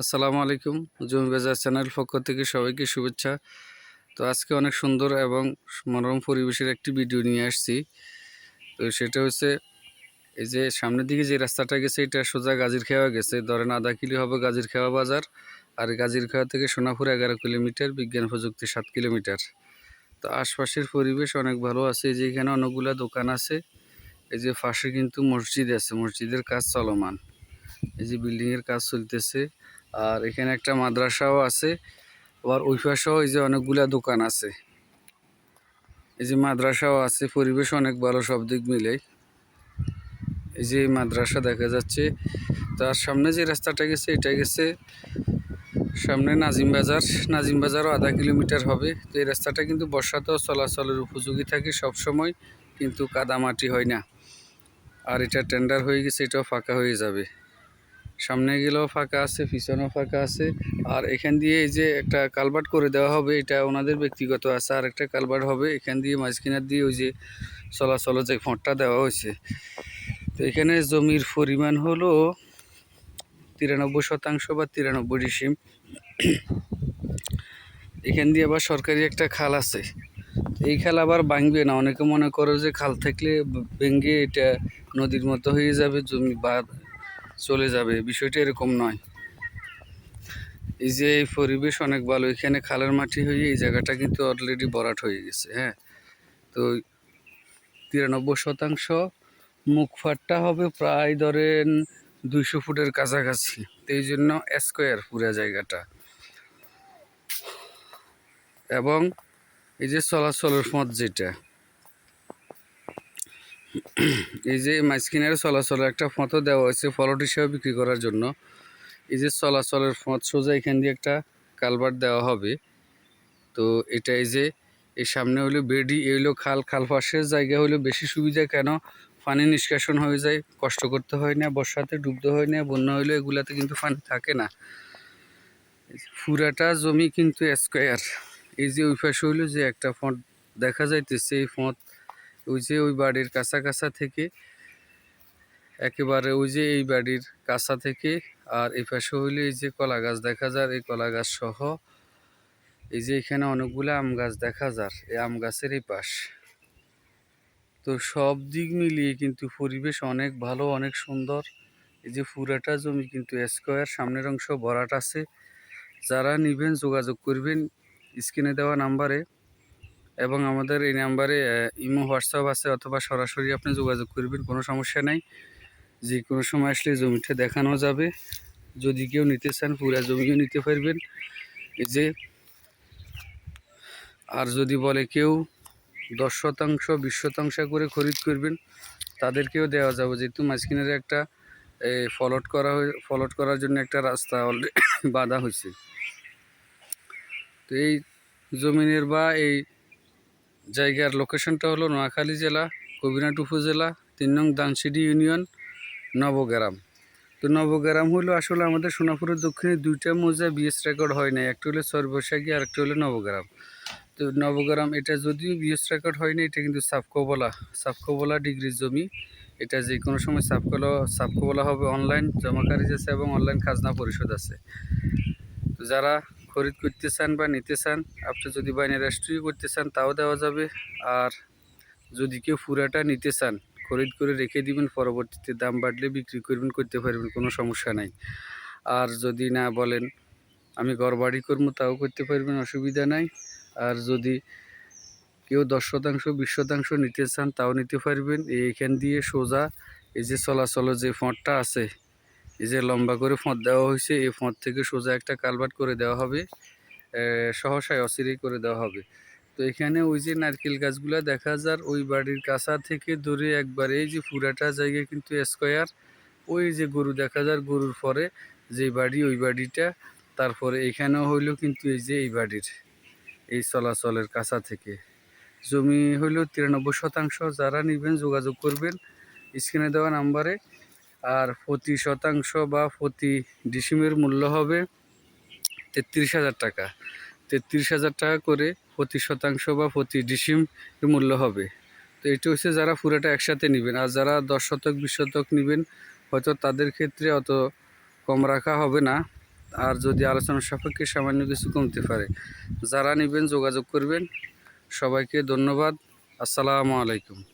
আসসালামু আলাইকুম, জমি বাজার চ্যানেল পক্ষ থেকে সবাইকে শুভেচ্ছা। তো আজকে অনেক সুন্দর এবং মনোরম পরিবেশের একটি ভিডিও নিয়ে আসছি। তো সেটা হচ্ছে, এই যে সামনের দিকে যে রাস্তাটা গেছে, এটা সোজা গাজির খেওয়া গেছে। ধরেন আধা কিলো হবে গাজীর খেওয়া বাজার আর গাজীর খেওয়া থেকে সোনাপুর এগারো কিলোমিটার, বিজ্ঞান প্রযুক্তি সাত কিলোমিটার। তো আশপাশের পরিবেশ অনেক ভালো আছে। এই যে এখানে অনেকগুলা দোকান আছে। এই যে পাশে কিন্তু মসজিদ আছে। মসজিদের কাজ চলমান। এই যে বিল্ডিংয়ের কাজ চলতেছে। আর এখানে একটা মাদ্রাসাও আছে, আবার ওই পাশেও এই যে অনেকগুলা দোকান আছে। এই যে মাদ্রাসাও আছে, পরিবেশ অনেক ভালো, সব দিক মিলে এই যে মাদ্রাসা দেখা যাচ্ছে, তার সামনে যে রাস্তাটা গেছে, এটা গেছে সামনে নাজিম বাজার। নাজিম বাজারও আধা কিলোমিটার হবে। তো এই রাস্তাটা কিন্তু বর্ষাতেও চলাচলের উপযোগী থাকে সব সময় কিন্তু কাদামাটি হয় না। আর এটা টেন্ডার হয়ে গেছে, এটাও ফাঁকা হয়ে যাবে। সামনে গেলেও ফাঁকা আছে, পিছনেও ফাঁকা আছে। আর এখান দিয়ে এই যে একটা কালভার্ট করে দেওয়া হবে, এটা ওনাদের ব্যক্তিগত আছে। আর একটা কালভার্ট হবে, এখান দিয়ে মাঝখানার দিয়ে ওই যে চলাচল যে ফোঁটটা দেওয়া হয়েছে। তো এখানে জমির পরিমাণ হলো তিরানব্বই শতাংশ বা তিরানব্বই ডিসিম। এখান দিয়ে আবার সরকারি একটা খাল আছে। এই খাল আবার ভাঙবে না। অনেকে মনে করে যে খাল থাকলে ভেঙে এটা নদীর মতো হয়ে যাবে, জমি বা চলে যাবে, বিষয়টা এরকম নয়। এই যে এই পরিবেশ অনেক ভালো, এখানে খালের মাটি হয়ে এই জায়গাটা কিন্তু অলরেডি বরাট হয়ে গেছে হ্যাঁ? তো তিরানব্বই শতাংশ মুখফাটটা হবে প্রায় ধরেন দুইশো ফুটের কাছাকাছি এই জন্য স্কোয়ার পুরা জায়গাটা। এবং এই যে চলাচলের পথ যেটা এই যে মাঝখানের চলাচলের একটা ফটো দেওয়া হয়েছে ফলট হিসেবে বিক্রি করার জন্য। এই যে চলাচলের পথ সোজা এখান দিয়ে একটা কালভার দেওয়া হবে। তো এটা এই যে, এই সামনে হলো বেডি, এই খাল। খাল পাশের জায়গা হলো বেশি সুবিধা কেন? পানি নিষ্কাশন হয়ে যায়, কষ্ট করতে হয় না, বর্ষাতে ডুবতে হয় না, বন্যা হইলে এগুলাতে কিন্তু পানি থাকে না। পুরাটা জমি কিন্তু স্কোয়ার এই যে ওই পাশে হইল যে একটা ফোঁট দেখা যাইতেছে, এই ফোঁট ওই যে ওই বাড়ির কাছা কাছা থেকে একেবারে ওই যে এই বাড়ির কাছা থেকে আর এই পাশে হইলে এই যে কলা গাছ দেখা যায় এই কলা গাছ সহ এই যে এখানে অনেকগুলো আম গাছ দেখা যায় এই আম গাছের এই পাশ। তো সব দিক মিলিয়ে কিন্তু পরিবেশ অনেক ভালো, অনেক সুন্দর। এই যে পুরাটা জমি কিন্তু স্কোয়ার সামনের অংশ ভরাট আছে। যারা নিবেন যোগাযোগ করবেন, স্ক্রিনে দেওয়া নাম্বারে। এবং আমাদের এই নাম্বারে ইমো, হোয়াটসঅ্যাপ আছে অথবা সরাসরি আপনি যোগাযোগ করবেন, কোনো সমস্যা নাই। যে কোনো সময় আসলে জমিটা দেখানো যাবে। যদি কেউ নিতে চান, পুরা জমিও নিতে পারবেন। যে, আর যদি বলে কেউ দশ শতাংশ, বিশ শতাংশ করে খরিদ করবেন, তাদেরকেও দেওয়া যাবে। যেহেতু মাঝখানের একটা ফলট করা ফলট করার জন্য একটা রাস্তা অলরেডি বাঁধা হয়েছে। তো এই জমিনের বা এই জায়গার লোকেশনটা হলো নোয়াখালী জেলা কবিরাট উপজেলা, তিন নং দানসিডি ইউনিয়ন, নবগ্রাম। তো নবগ্রাম হলো আসলে আমাদের সোনাপুরের দক্ষিণে দুইটা মৌজা বিএস রেকর্ড হয় না একটা হলো সর্বসাগী আর একটা হলো নবগ্রাম। তো নবগ্রাম, এটা যদিও বিএস রেকর্ড হয়নি এটা কিন্তু সাবকোবলা সাবকোবলা ডিগ্রির জমি। এটা যে কোনো সময় সাবকোলা সাবকোবলা হবে অনলাইন জমাকারী আছে এবং অনলাইন খাজনা পরিশোধ আছে। যারা খরিদ করতে চান বা নিতে চান আপনি যদি বাইনে রেজিস্ট্রি করতে চান তাও দেওয়া যাবে। আর যদি কেউ পুরাটা নিতে চান খরিদ করে রেখে দিবেন, পরবর্তীতে দাম বাড়লে বিক্রি করবেন, করতে পারবেন, কোনো সমস্যা নাই। আর যদি না বলেন, আমি ঘর বাড়ি করব, তাও করতে পারবেন, অসুবিধা নাই। আর যদি কেউ দশ শতাংশ, বিশ শতাংশ নিতে চান, তাও নিতে পারবেন। এইখান দিয়ে সোজা এই যে চলাচল যে ফোঁটটা আছে এই যে লম্বা করে ফোঁত দেওয়া হয়েছে, এই ফোঁত থেকে সোজা একটা কালভার্ট করে দেওয়া হবে সহসায় অচিরেই করে দেওয়া হবে। তো এখানে ওই যে নারকেল গাছগুলা দেখা যার, ওই বাড়ির কাছা থেকে ধরে একবারে এই যে পুরাটা জায়গা কিন্তু স্কোয়ার, ওই যে গরু দেখা যার গরুর পরে, যে বাড়ি, ওই বাড়িটা, তারপরে এখানেও হইল কিন্তু এই যে এই বাড়ির, এই চলাচলের কাছা থেকে। জমি হইল তিরানব্বই শতাংশ, যারা নেবেন যোগাযোগ করবেন, স্ক্রিনে দেওয়া নাম্বারে আর প্রতি শতাংশ বা প্রতি ডিসিমের মূল্য হবে তেত্রিশ হাজার টাকা। তেত্রিশ হাজার টাকা করে প্রতি শতাংশ বা প্রতি ডিসিম মূল্য হবে। তো এটা হচ্ছে যারা পুরোটা একসাথে নেবেন। আর যারা দশ শতক, বিশ শতক নেবেন, হয়তো তাদের ক্ষেত্রে অত কম রাখা হবে না। আর যদি আলোচনা সাপেক্ষে সামান্য কিছু কমতে পারে, যারা নেবেন যোগাযোগ করবেন। সবাইকে ধন্যবাদ। আসসালামু আলাইকুম।